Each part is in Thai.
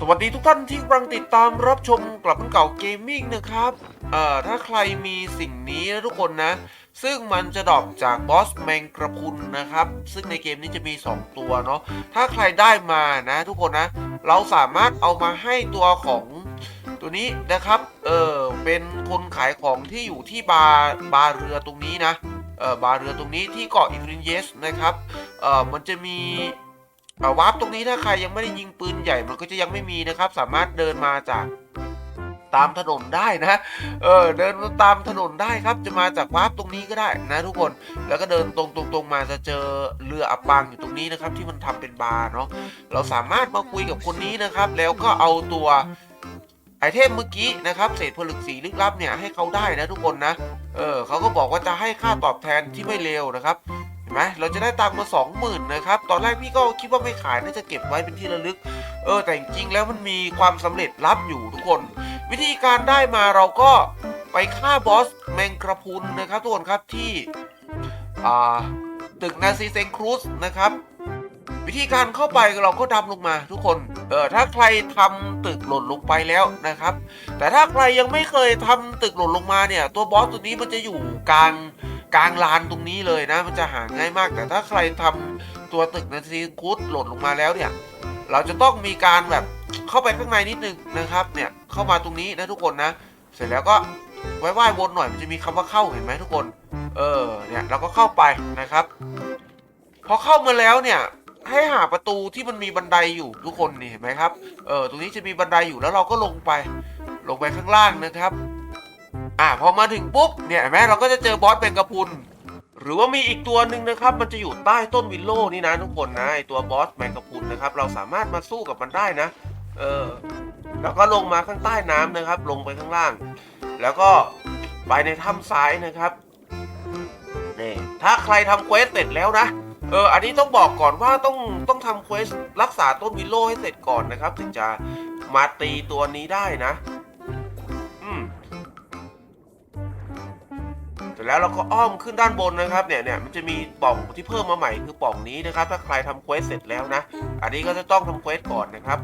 สวัสดีทุกท่านที่กำลังติดตามรับชมกลับมันเก่าเกมมิ่งนะครับ เอ่อ ถ้าใครมีสิ่งนี้นะทุกคนนะ ซึ่งมันจะดรอปจากบอสแมงกระพุนนะครับ ซึ่งในเกมนี้จะมี 2 ตัวเนาะ ถ้าใครได้มานะทุกคนนะ เราสามารถเอามาให้ตัวของตัวนี้นะครับ เออเป็นคนขายของที่อยู่ที่บาร์บาร์เรือตรงนี้นะ เออบาร์เรือตรงนี้ที่เกาะอิกรินเยสนะครับ เออมันจะมี อ่อวาร์ปตรงนี้ถ้าใครยังไม่ได้ยิงปืนใหญ่มันก็จะยังไม่มีนะครับ สามารถเดินมาจากตามถนนได้นะ เออเดินตามถนนได้ครับ จะมาจากวาร์ปตรงนี้ก็ได้นะทุกคน แล้วก็เดินตรงตรงตรงมาจะเจอเรืออับปางอยู่ตรงนี้นะครับ ที่มันทำเป็นบาร์เนาะ เราสามารถมาคุยกับคนนี้นะครับ แล้วก็เอาตัวไอเทมเมื่อกี้นะครับเศษผลึกสีลึกลับเนี่ยให้เขาได้นะทุกคนนะ เออเขาก็บอกว่าจะให้ค่าตอบแทนที่ไม่เลวนะครับ ไหมเราจะได้ตังค์มาสองหมื่นนะครับตอนแรกพี่ก็คิดว่าไม่ขายน่าจะเก็บไว้เป็นที่ระลึก เออแต่จริงๆแล้วมันมีความสำเร็จลับอยู่ทุกคน วิธีการได้มาเราก็ไปฆ่าบอสแมงกระพุนนะครับทุกคนครับที่อ่าตึกนาซีเซงครูสนะครับวิธีการเข้าไปเราก็ดำลงมาทุกคน เออถ้าใครทำตึกหล่นลงไปแล้วนะครับ แต่ถ้าใครยังไม่เคยทำตึกหล่นลงมาเนี่ย ตัวบอสตัวนี้มันจะอยู่กลาง กลางลานตรงนี้เลยนะ มันจะหาง่ายมากแต่ถ้าใครทำตัวตึกนาซีคูดหล่นลงมาแล้วเนี่ย เราจะต้องมีการแบบเข้าไปข้างในนิดนึงนะครับ เนี่ยเข้ามาตรงนี้นะทุกคนนะ เสร็จแล้วก็ไว้ไหว้วนหน่อยมันจะมีคำว่าเข้าเห็นไหมทุกคน เออเนี่ยเราก็เข้าไปนะครับ พอเข้ามาแล้วเนี่ยให้หาประตูที่มันมีบันไดอยู่ทุกคนนี่เห็นไหมครับ เออตรงนี้จะมีบันไดอยู่แล้วเราก็ลงไป ลงไปข้างล่างนะครับ อ่าพอมาถึงปุ๊บเนี่ยเห็นไหมเราก็จะเจอบอสเป็นกระพุนหรือว่ามีอีกตัวหนึ่งนะครับ มันจะอยู่ใต้ต้นวิลโล่นี่นะทุกคนนะไอตัวบอสแมงกะพุนนะครับ เราสามารถมาสู้กับมันได้นะ เออ แล้วก็ลงมาข้างใต้น้ำนะครับ ลงไปข้างล่าง แล้วก็ไปในถ้ำซ้ายนะครับนี่ถ้าใครทำเควสเสร็จแล้วนะ เออ อันนี้ต้องบอกก่อนว่าต้องต้องทำเควสรักษาต้นวิลโล่ให้เสร็จก่อนนะครับ ถึงจะมาตีตัวนี้ได้นะ แล้วเราก็อ้อมขึ้นด้านบนนะครับเนี่ยเนี่ยมันจะมีปล่องที่เพิ่มมาใหม่คือปล่องนี้นะครับ ถ้าใครทำเควสเสร็จแล้วนะ อันนี้ก็จะต้องทำเควสก่อนนะครับ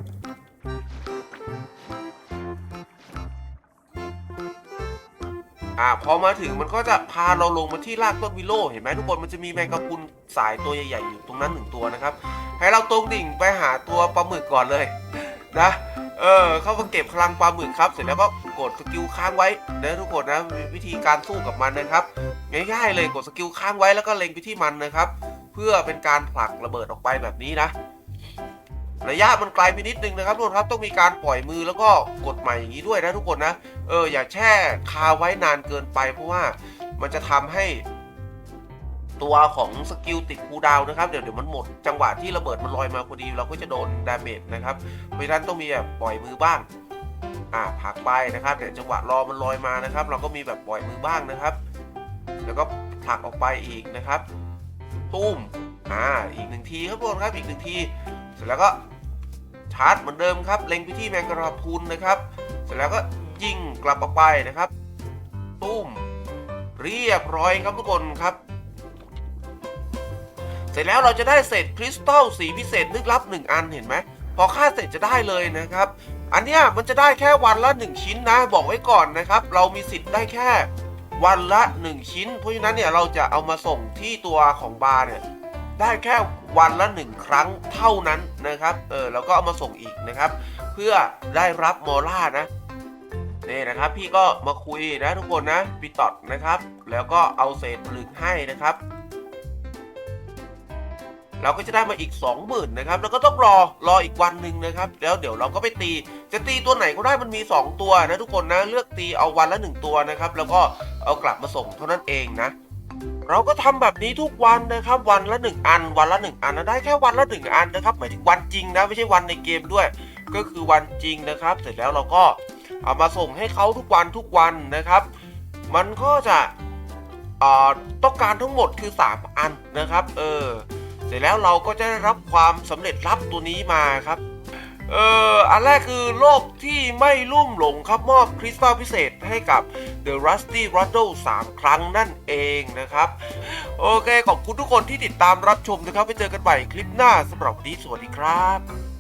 อ่าพอมาถึงมันก็จะพาเราลงมาที่รากต้นวิโลเห็นไหมทุกคนมันจะมีแมงกะพรุนสายตัวใหญ่ๆอยู่ตรงนั้นหนึ่งตัวนะครับ ให้เราตรงดิ่งไปหาตัวปลาหมึกก่อนเลยนะ เออเข้ามาเก็บพลังปลาหมึกครับ เสร็จแล้วก็กดสกิลค้างไว้นะทุกคนนะวิธีการสู้กับมันนะครับง่ายๆเลยกดสกิลค้างไว้แล้วก็เล็งไปที่มันนะครับ เพื่อเป็นการผลักระเบิดออกไปแบบนี้นะ ระยะมันไกลไปนิดนึงนะครับทุกคนครับต้องมีการปล่อยมือแล้วก็กดใหม่อย่างนี้ด้วยนะทุกคนนะเอออย่าแช่คาไว้นานเกินไปเพราะว่ามันจะทำให้ ตัวของสกิลติดคูดาวนะครับเดี๋ยวเดี๋ยวมันหมดจังหวะที่ระเบิดมันลอยมาพอดี เราก็จะโดนดาเมจนะครับเพราะฉะนั้นต้องมีแบบปล่อยมือบ้างอ่าผักไปนะครับเดี๋ยวจังหวะรอมันลอยมานะครับ เราก็มีแบบปล่อยมือบ้างนะครับ แล้วก็ผักออกไปอีกนะครับตุ้มอ่าอีกหนึ่งทีครับทุกคนครับอีกหนึ่งทีเสร็จแล้วก็ชาร์จเหมือนเดิมครับ เล็งไปที่แมงกระพุนนะครับ เสร็จแล้วก็ยิงกลับออกไปนะครับตุ้มเรียบร้อยครับทุกคนครับ เสร็จแล้วเราจะได้เศษคริสตัลสีพิเศษลึกลับ 1 อันเห็นไหมพอค่าเสร็จจะได้เลยนะครับ อันเนี้ยมันจะได้แค่วันละ 1 ชิ้นนะ บอกไว้ก่อนนะครับ เรามีสิทธิ์ได้แค่วันละ 1 ชิ้น เพราะฉะนั้นเนี่ยเราจะเอามาส่งที่ตัวของบาร์เนี่ยได้แค่วันละ 1 ครั้งเท่านั้นนะครับเออแล้วก็เอามาส่งอีกนะครับ เพื่อได้รับมอล่านะนี่นะครับพี่ก็มาคุยนะทุกคนนะปีตอดนะครับ แล้วก็เอาเศษผลึกให้นะครับ เราก็จะได้มาอีก 20,000นะครับแล้วก็ต้องรอรออีกวันหนึ่งนะครับ แล้วเดี๋ยวเราก็ไปตี จะตีตัวไหนก็ได้มันมี 2 ตัวนะทุกคนนะเลือกตีเอาวันละ 1 ตัวนะครับ แล้วก็เอากลับมาส่งเท่านั้นเองนะเราก็ทำแบบนี้ทุกวันนะครับ วันละ 1 อัน วันละ 1 อันนะได้แค่วันละ 1 อันนะครับหมายถึงวันจริงนะไม่ใช่วันในเกมด้วย ก็คือวันจริงนะครับ เสร็จแล้วเราก็เอามาส่งให้เขาทุกวันทุกวันนะครับ มันก็จะต้องการทั้งหมดคือ 3 อันนะครับ เออ ร็จแล้วเราก็จะได้รับความสำเร็จลับตัวนี้มาครับ เอออันแรกคือโลกที่ไม่ลุ่มหลงครับมอบคริสตัลพิเศษให้กับ The Rusty Rattle 3 ครั้งนั่นเองนะครับ โอเค ขอบคุณทุกคนที่ติดตามรับชมนะครับ ไปเจอกันใหม่คลิปหน้าสำหรับวันนี้สวัสดีครับ